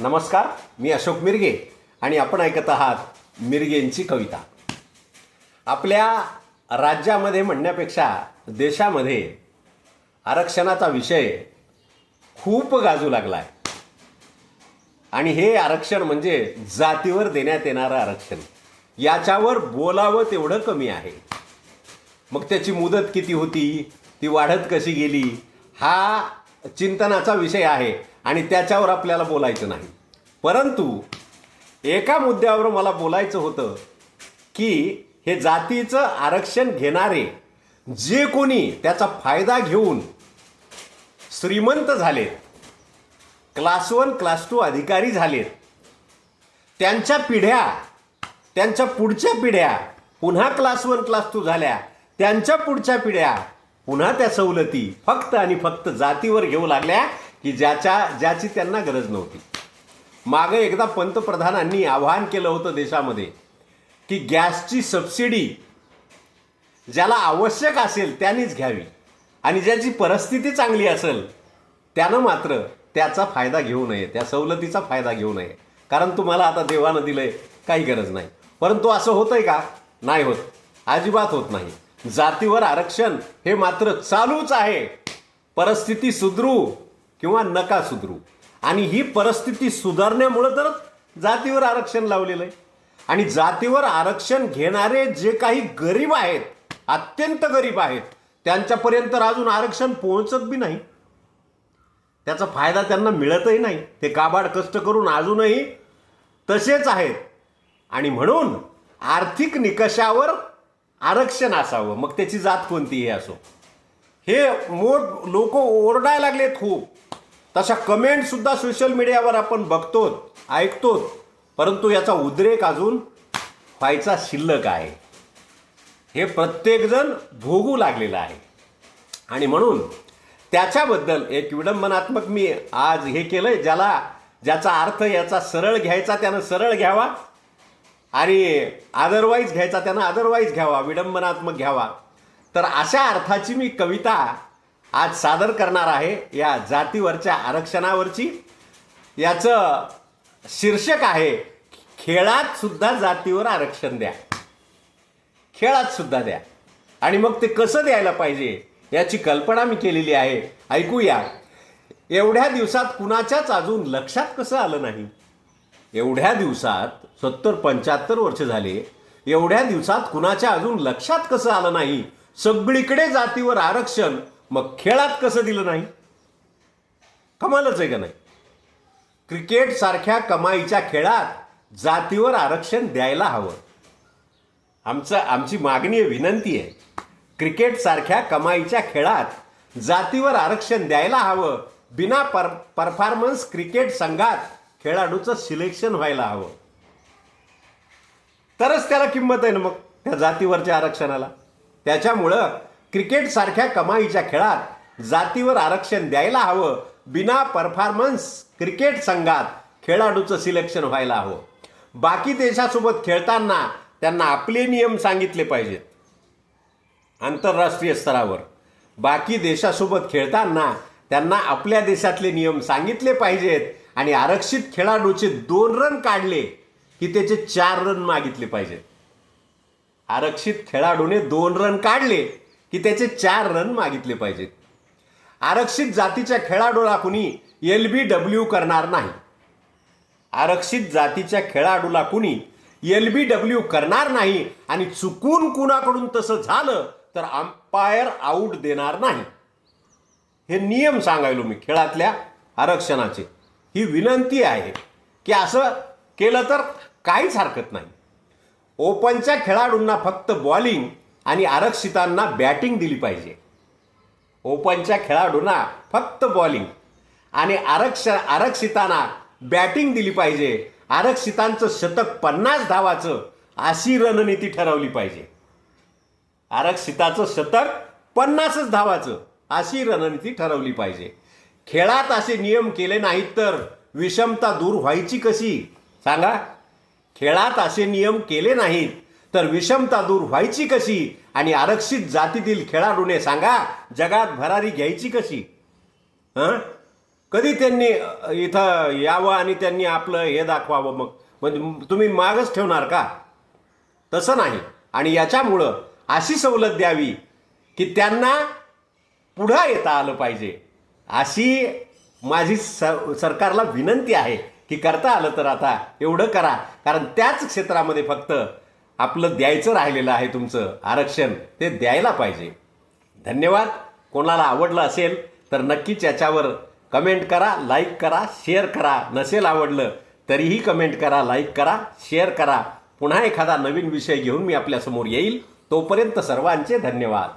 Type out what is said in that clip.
नमस्कार मी अशोक मिरगे आणि आपण ऐकत आहात मिरगेंची कविता. आपल्या राज्यामध्ये म्हणण्यापेक्षा देशामध्ये आरक्षणाचा विषय खूप गाजू लागला आहे आणि हे आरक्षण म्हणजे जातीवर देण्यात येणारं आरक्षण. याच्यावर बोलावं तेवढं कमी आहे. मग त्याची मुदत किती होती? ती वाढत कशी गेली? हा चिंतनाचा विषय आहे. आणि त्याच्यावर आपल्याला बोलायचं नाही. परंतु एका मुद्द्यावर मला बोलायचं होतं की हे जातीचं आरक्षण घेणारे जे कोणी त्याचा फायदा घेऊन श्रीमंत झालेत क्लास वन क्लास टू अधिकारी झालेत त्यांच्या पिढ्या त्यांच्या पुढच्या पिढ्या पुन्हा क्लास वन क्लास टू झाल्या त्यांच्या पुढच्या पिढ्या पुन्हा त्या सवलती फक्त आणि फक्त जातीवर घेऊ लागल्या की ज्याच्या ज्याची त्यांना गरज नव्हती. मागं एकदा पंतप्रधानांनी आवाहन केलं होतं देशामध्ये की गॅसची सबसिडी ज्याला आवश्यक असेल त्यांनीच घ्यावी. आणि ज्याची परिस्थिती चांगली असेल त्यानं मात्र त्याचा फायदा घेऊ नये त्या सवलतीचा फायदा घेऊ नये. कारण तुम्हाला आता देवानं दिलंय काही गरज नाही. परंतु असं होतंय का? नाही होत. अजिबात होत नाही. जातीवर आरक्षण हे मात्र चालूच आहे. परिस्थिती सुधरू. किंवा नका सुधरू. आणि ही परिस्थिती सुधारण्यामुळं तर जातीवर आरक्षण लावलेलं आहे. आणि जातीवर आरक्षण घेणारे जे काही गरीब आहेत अत्यंत गरीब आहेत त्यांच्यापर्यंत अजून आरक्षण पोहोचत बी नाही. त्याचा फायदा त्यांना मिळतही नाही. ते काबाड कष्ट करून अजूनही तसेच आहेत. आणि म्हणून आर्थिक निकषावर आरक्षण असावं. मग त्याची जात कोणतीही असो. हे मोठ लोक ओरडायला लागलेत खूप. तशा कमेंटसुद्धा सोशल मीडियावर आपण बघतो ऐकतो परंतु याचा उद्रेक अजून व्हायचा शिल्लक आहे. हे प्रत्येकजण भोगू लागलेलं आहे. आणि म्हणून त्याच्याबद्दल एक विडंबनात्मक मी आज हे केलं आहे ज्याला ज्याचा अर्थ याचा सरळ घ्यायचा त्यानं सरळ घ्यावा. आणि अदरवाईज घ्यायचा त्यानं अदरवाईज घ्यावा विडंबनात्मक घ्यावा. तर अशा अर्थाची मी कविता आज सादर करणार आहे या जातीवरच्या आरक्षणावरची. याचं शीर्षक आहे खेळात सुद्धा जातीवर आरक्षण द्या. खेळात सुद्धा द्या. आणि मग ते कसं द्यायला पाहिजे याची कल्पना मी केलेली आहे. ऐकूया. एवढ्या दिवसात कुणाच्याच अजून लक्षात कसं आलं नाही? एवढ्या दिवसात सत्तर पंच्याहत्तर वर्ष झाले एवढ्या दिवसात कुणाच्या अजून लक्षात कसं आलं नाही? सगळीकडे जातीवर आरक्षण. मग खेळात कसं दिलं नाही? कमालच आहे का नाही? क्रिकेट सारख्या कमाईच्या खेळात जातीवर आरक्षण द्यायला हवं. आमचं आमची मागणी आहे विनंती आहे. क्रिकेट सारख्या कमाईच्या खेळात जातीवर आरक्षण द्यायला हवं. बिना पर परफॉर्मन्स क्रिकेट संघात खेळाडूचं सिलेक्शन व्हायला हवं. तरच त्याला किंमत आहे ना मग त्या जातीवरच्या आरक्षणाला. त्याच्यामुळं क्रिकेटसारख्या कमाईच्या खेळात जातीवर आरक्षण द्यायला हवं बिना परफॉर्मन्स क्रिकेट संघात खेळाडूचं सिलेक्शन व्हायला हवं. बाकी देशासोबत खेळताना त्यांना आपले नियम सांगितले पाहिजेत. आंतरराष्ट्रीय स्तरावर. बाकी देशासोबत खेळताना त्यांना आपल्या देशातले नियम सांगितले पाहिजेत आणि आरक्षित खेळाडूचे दोन रन काढले की त्याचे चार रन मागितले पाहिजेत. आरक्षित खेळाडूने दोन रन काढले की त्याचे चार रन मागितले पाहिजेत. आरक्षित जातीच्या खेळाडूला कुणी एल बी डब्ल्यू करणार नाही. आरक्षित जातीच्या खेळाडूला कुणी एल बी डब्ल्यू करणार नाही आणि चुकून कुणाकडून तसं झालं तर अंपायर आऊट देणार नाही. हे नियम सांगायलो मी खेळातल्या आरक्षणाचे. ही विनंती आहे की असं केलं तर काहीच हरकत नाही. ओपनच्या खेळाडूंना फक्त बॉलिंग आणि आरक्षितांना बॅटिंग दिली पाहिजे. ओपनच्या खेळाडूंना फक्त बॉलिंग आणि आरक्ष आरक्षितांना बॅटिंग दिली पाहिजे. आरक्षितांचं शतक पन्नास धावाचं अशी रणनीती ठरवली पाहिजे. आरक्षिताचं शतक पन्नासच धावाचं अशी रणनीती ठरवली पाहिजे. खेळात असे नियम केले नाहीत तर विषमता दूर व्हायची कशी? सांगा. खेळात असे नियम केले नाहीत तर विषमता दूर व्हायची कशी आणि आरक्षित जातीतील खेळाडूने सांगा जगात भरारी घ्यायची कशी? हं? कधी त्यांनी इथं यावं आणि त्यांनी आपलं हे दाखवावं मग? म्हणजे तुम्ही मागच ठेवणार का? तसं नाही. आणि याच्यामुळं अशी सवलत द्यावी की त्यांना पुढं येता आलं पाहिजे. अशी माझी स सरकारला विनंती आहे की करता आलं तर आता एवढं करा. कारण त्याच क्षेत्रामध्ये फक्त आपलं द्यायचं राहिलेलं आहे तुमचं आरक्षण ते द्यायला पाहिजे. धन्यवाद. कोणाला आवडलं असेल तर नक्कीच याच्यावर कमेंट करा लाईक करा शेअर करा. नसेल आवडलं तरीही कमेंट करा लाईक करा शेअर करा. पुन्हा एखादा नवीन विषय घेऊन मी आपल्यासमोर येईल. तोपर्यंत सर्वांचे धन्यवाद.